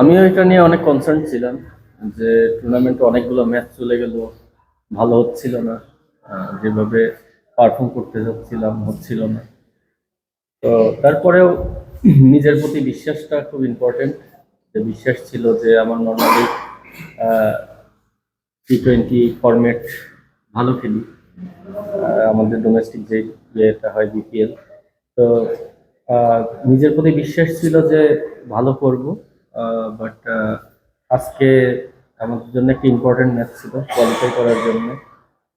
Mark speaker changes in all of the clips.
Speaker 1: আমিও এটা নিয়ে অনেক কনসার্ন ছিলাম যে টুর্নামেন্টে অনেকগুলো ম্যাচ চলে গেল, ভালো হচ্ছিল না যেভাবে পারফর্ম করতে যাচ্ছিলাম হচ্ছিল না। তো তারপরেও নিজের প্রতি বিশ্বাসটা খুব ইম্পর্টেন্ট যে বিশ্বাস ছিল যে আমার নর্মালি টি টোয়েন্টি ফরম্যাট ভালো খেলি। আমাদের ডোমেস্টিক যে ইয়েটা হয় বিপিএল তো নিজের প্রতি বিশ্বাস ছিল যে ভালো করব। বাট আজকে আমাদের জন্য একটা ইম্পর্টেন্ট ম্যাচ ছিল কোয়ালিফাই করার জন্য।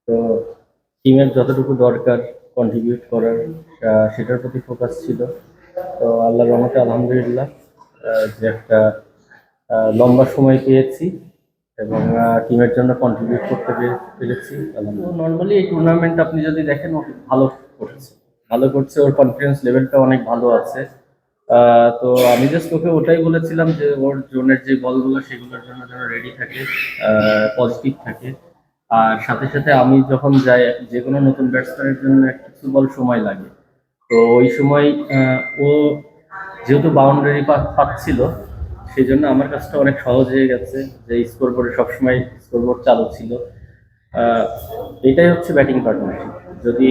Speaker 1: তো টিমের যতটুকু দরকার কন্ট্রিবিউট করার সেটার প্রতি ফোকাস ছিল। তো আল্লাহর রহমতে আলহামদুলিল্লাহ যে একটা লম্বা সময় পেয়েছি এবং টিমের জন্য কন্ট্রিবিউট করতে পেরেছি। নর্মালি এই টুর্নামেন্ট আপনি যদি দেখেন ও ভালো করছে। ভালো করছে ওর কনফিডেন্স লেভেলটা অনেক ভালো আছে। তো আমি জাস্ট ওকে ওটাই বলেছিলাম যে ওর জোনের যে বলগুলো সেগুলোর জন্য যেন রেডি থাকে পজিটিভ থাকে। আর সাথে সাথে আমি যখন যাই, যে কোনো নতুন ব্যাটসম্যানের জন্য কিছু বল সময় লাগে। তো ওই সময় ও যেহেতু বাউন্ডারি পাচ্ছিল সেই জন্য আমার কাজটা অনেক সহজ হয়ে গেছে যে স্কোর বোর্ডে সবসময় স্কোর বোর্ড চালু ছিল। এটাই হচ্ছে ব্যাটিং পার্টনারশিপ যদি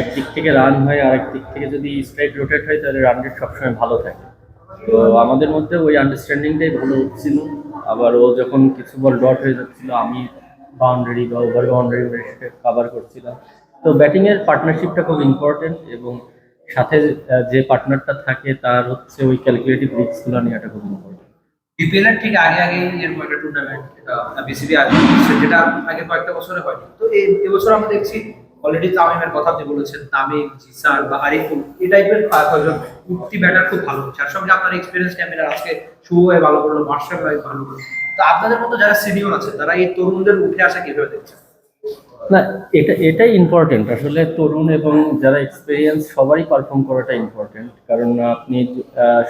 Speaker 1: একদিক থেকে রান হয় আর একদিক থেকে যদি স্ট্রাইক রোটেট হয়, তাহলে রান রেট সবসময় ভালো থাকে। তো আমাদের মধ্যে ওই আন্ডারস্ট্যান্ডিংটাই ভালো হচ্ছিল। আবার ও যখন কিছু বল ডট হয়ে যাচ্ছিল, আমি বাউন্ডারি বা ওভার বাউন্ডারি সেটা কাভার করছিলাম। তো ব্যাটিংয়ের পার্টনারশিপটা খুব ইম্পর্টেন্ট এবং সাথে যে পার্টনারটা থাকে, তার হচ্ছে ওই ক্যালকুলেটিভ রিস্কগুলো নেওয়াটা খুব ইম্পর্টেন্ট
Speaker 2: বিপিএল এর ঠিক আগে টুর্নামেন্ট যেটা আগে কয়েকটা বছরে হয়নি। তো এই এবছর আমরা দেখছি অলরেডি তামিমের কথা আপনি বলেছেন, তামিম, জিসান বা আরিফুল এই টাইপের কয়েকজন উঠতি ব্যাটার খুব ভালো। হচ্ছে আর সঙ্গে আপনার এক্সপিরিয়েন্স ক্যামেরা আজকে হয়ে ভালো করল মার্শাল ভাই ভালো করল। তো আপনাদের মতো যারা সিনিয়র আছে, তারা এই তরুণদের উঠে আসা কীভাবে দেখছেন?
Speaker 1: না, এটা, এটাই ইম্পর্টেন্ট আসলে তরুণ এবং যারা এক্সপিরিয়েন্স সবারই পারফর্ম করাটা ইম্পর্টেন্ট কারণ আপনি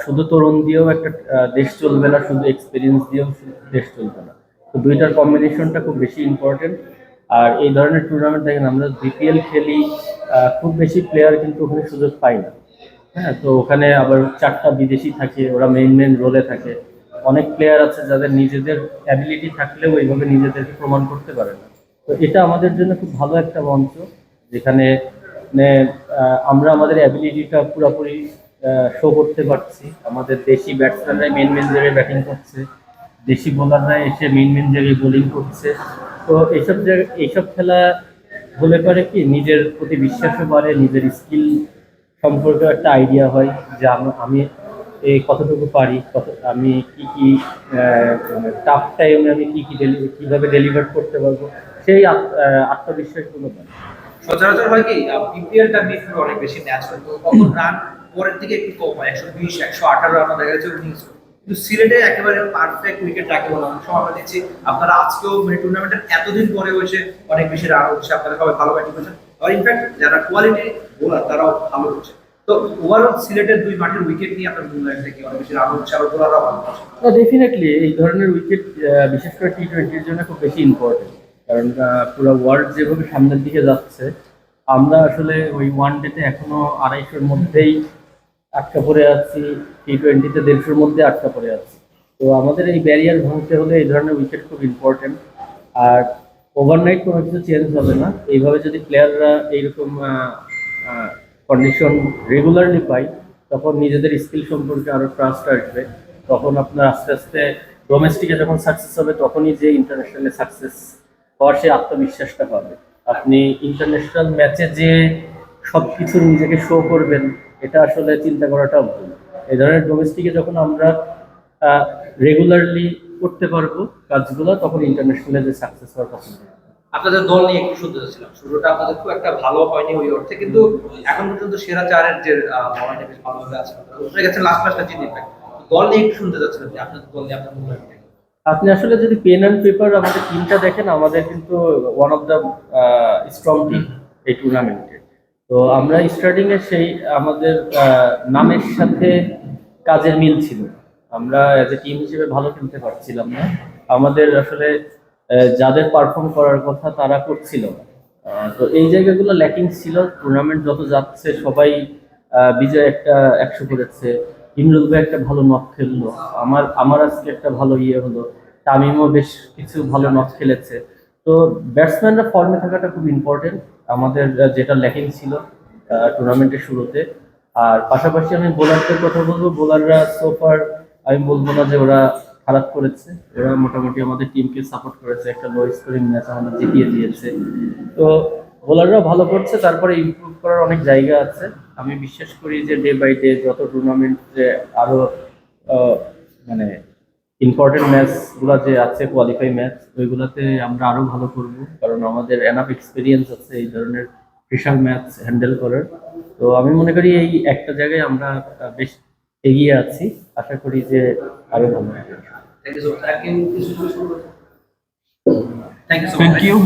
Speaker 1: শুধু তরুণ দিয়েও একটা দেশ চলবে না, শুধু এক্সপিরিয়েন্স দিয়েও দেশ চলবে না। তো দুইটার কম্বিনেশনটা খুব বেশি ইম্পর্টেন্ট আর এই ধরনের টুর্নামেন্ট দেখেন আমরা বিপিএল খেলি খুব বেশি প্লেয়ার কিন্তু ওখানে সুযোগ পাই না। হ্যাঁ তো ওখানে আবার চারটা বিদেশি থাকে ওরা মেইন মেইন রোলে থাকে। অনেক প্লেয়ার আছে যাদের নিজেদের অ্যাবিলিটি থাকলেও এইভাবে নিজেদেরকে প্রমাণ করতে পারে না। তো এটা আমাদের জন্য খুব ভালো একটা মঞ্চ যেখানে মানে, আমরা আমাদের অ্যাবিলিটিটা পুরোপুরি শো করতে পারছি। আমাদের দেশি ব্যাটসম্যানরাই মেন মেন জায়গায় ব্যাটিং করছে। দেশি বোলাররা এসে মেন মেন জায়গায় বোলিং করছে। তো এইসব এইসব খেলা হলে পরে কি নিজের প্রতি বিশ্বাসও বাড়ে, নিজের স্কিল সম্পর্কে একটা আইডিয়া হয় যে আম- এই কতটুকু পারি, কত আমি কি কি টাফ টাইমে আমি কি কি কীভাবে ডেলিভার করতে পারব, সেই আত্মবিশ্বাসগুলো পাই
Speaker 2: সচরাচর হয় কি বিপিএলটা মিডফিল্ড অনেক বেশি ম্যাচ হয় তো কখন রান পরের দিকে একটু কম হয়, একশো বিশ, একশো আঠারো রান দেখা যাচ্ছে কিন্তু সিলেটে একেবারে পারফেক্ট উইকেট রাখে বলা অনেক সময় আমরা দেখছি, আপনারা আজকেও মানে টুর্নামেন্টের এতদিন পরে এসে অনেক বেশি রান হচ্ছে, আপনারা সবাই ভালো ব্যাটিং করছেন আর ইনফ্যাক্ট যারা কোয়ালিটি বোলার তারাও ভালো করছে তো ওভারঅল সিলেটের দুই মাঠের উইকেট নিয়ে আপনার মূল্যায়ন থেকে অনেক বেশি রান হচ্ছে আবার বোলাররাও ভালো করছে
Speaker 1: ডেফিনেটলি এই ধরনের উইকেট বিশেষ করে টি টোয়েন্টির জন্য খুব বেশি ইম্পর্টেন্ট কারণ পুরো ওয়ার্ল্ড যেভাবে সামনের দিকে যাচ্ছে, আমরা আসলে ওই ওয়ান ডেতে এখনও আড়াইশোর মধ্যেই আটকা পড়ে আছি টি টোয়েন্টিতে দেড়শোর মধ্যে আটকা পড়ে আছি। তো আমাদের এই ব্যারিয়ার ভাঙতে হলে এই ধরনের উইকেট খুব ইম্পর্টেন্ট আর ওভারনাইট কোনো কিছু চেঞ্জ হবে না। এইভাবে যদি প্লেয়াররা এইরকম কন্ডিশন রেগুলারলি পায়, তখন নিজেদের স্কিল সম্পর্কে আরও ট্রাস্ট আসবে। তখন আপনার আস্তে আস্তে ডোমেস্টিকে যখন সাকসেস হবে, তখনই যে ইন্টারন্যাশনালে সাকসেস হওয়ার সেই আত্মবিশ্বাসটা পাবে। আপনি ইন্টারন্যাশনাল ম্যাচে যে সব কিছু নিজেকে শো করবেন এটা আসলে চিন্তা করাটা ভুল এই ধরনের ডোমেস্টিকে যখন আমরা রেগুলারলি করতে পারব কাজগুলো তখন ইন্টারন্যাশনালে যে সাকসেস হওয়ার কথা।
Speaker 2: আপনাদের দল নিয়ে একটু শুনতে চাচ্ছিলাম। শুরুটা আপনাদের খুব একটা ভালো হয়নি ওই অর্থে কিন্তু এখন পর্যন্ত সেরা চারের যে লড়াইটা বেশ ভালোভাবে আছে। উঠে গেছেন লাস্ট ম্যাচটা জিতে দল নিয়ে একটু শুনতে চাচ্ছিলাম যে আপনাদের দল নিয়ে আপনার মূল্যায়ন
Speaker 1: আপনি আসলে যদি পেন অ্যান্ড পেপার আমাদের টিমটা দেখেন আমাদের কিন্তু one of the strong team এই টুর্নামেন্টে তো আমরা স্টার্টিং এ সেই আমাদের নামের সাথে কাজের মিল ছিল। আমরা অ্যাজ এ টিম হিসেবে ভালো খেলতে পারছিলাম না। আমাদের আসলে যাদের পারফর্ম করার কথা তারা করছিল। তো এই জায়গাগুলো ল্যাকিং ছিল। টুর্নামেন্ট যত যাচ্ছে, সবাই বিজয় একটা একশো করেছে। ইমরুল ভাই একটা ভালো নক খেললো। আমার আমার আজকে একটা ভালো ইয়ে হলো। তামিমও বেশ কিছু ভালো নক খেলেছে। তো ব্যাটসম্যানরা ফর্মে থাকাটা খুব ইম্পর্টেন্ট আমাদের যেটা ল্যাকিং ছিল টুর্নামেন্টের শুরুতে। আর পাশাপাশি আমি বোলারদের কথা বলব। বোলাররা সোফার আমি বলব না যে ওরা খারাপ করেছে। ওরা মোটামুটি আমাদের টিমকে সাপোর্ট করেছে। একটা লো স্কোরিং ম্যাচ আমাদের জিতিয়ে দিয়েছে। তো বোলাররা ভালো করছে। তারপরে ইমপ্রুভ করার অনেক জায়গা আছে। আমি বিশ্বাস করি যে ডে বাই ডে যত টুর্নামেন্টে আরও আহ, মানে ইম্পর্টেন্ট ম্যাচগুলো যে আছে কোয়ালিফাই ম্যাচ ওইগুলোতে আমরা আরও ভালো করব। কারণ আমাদের এনাফ এক্সপিরিয়েন্স আছে এই ধরনের স্পেশাল ম্যাচ হ্যান্ডেল করার। তো আমি মনে করি এই একটা জায়গায় আমরা বেশ এগিয়ে আছি। আশা করি যে আরও ভালো
Speaker 2: থ্যাংক ইউ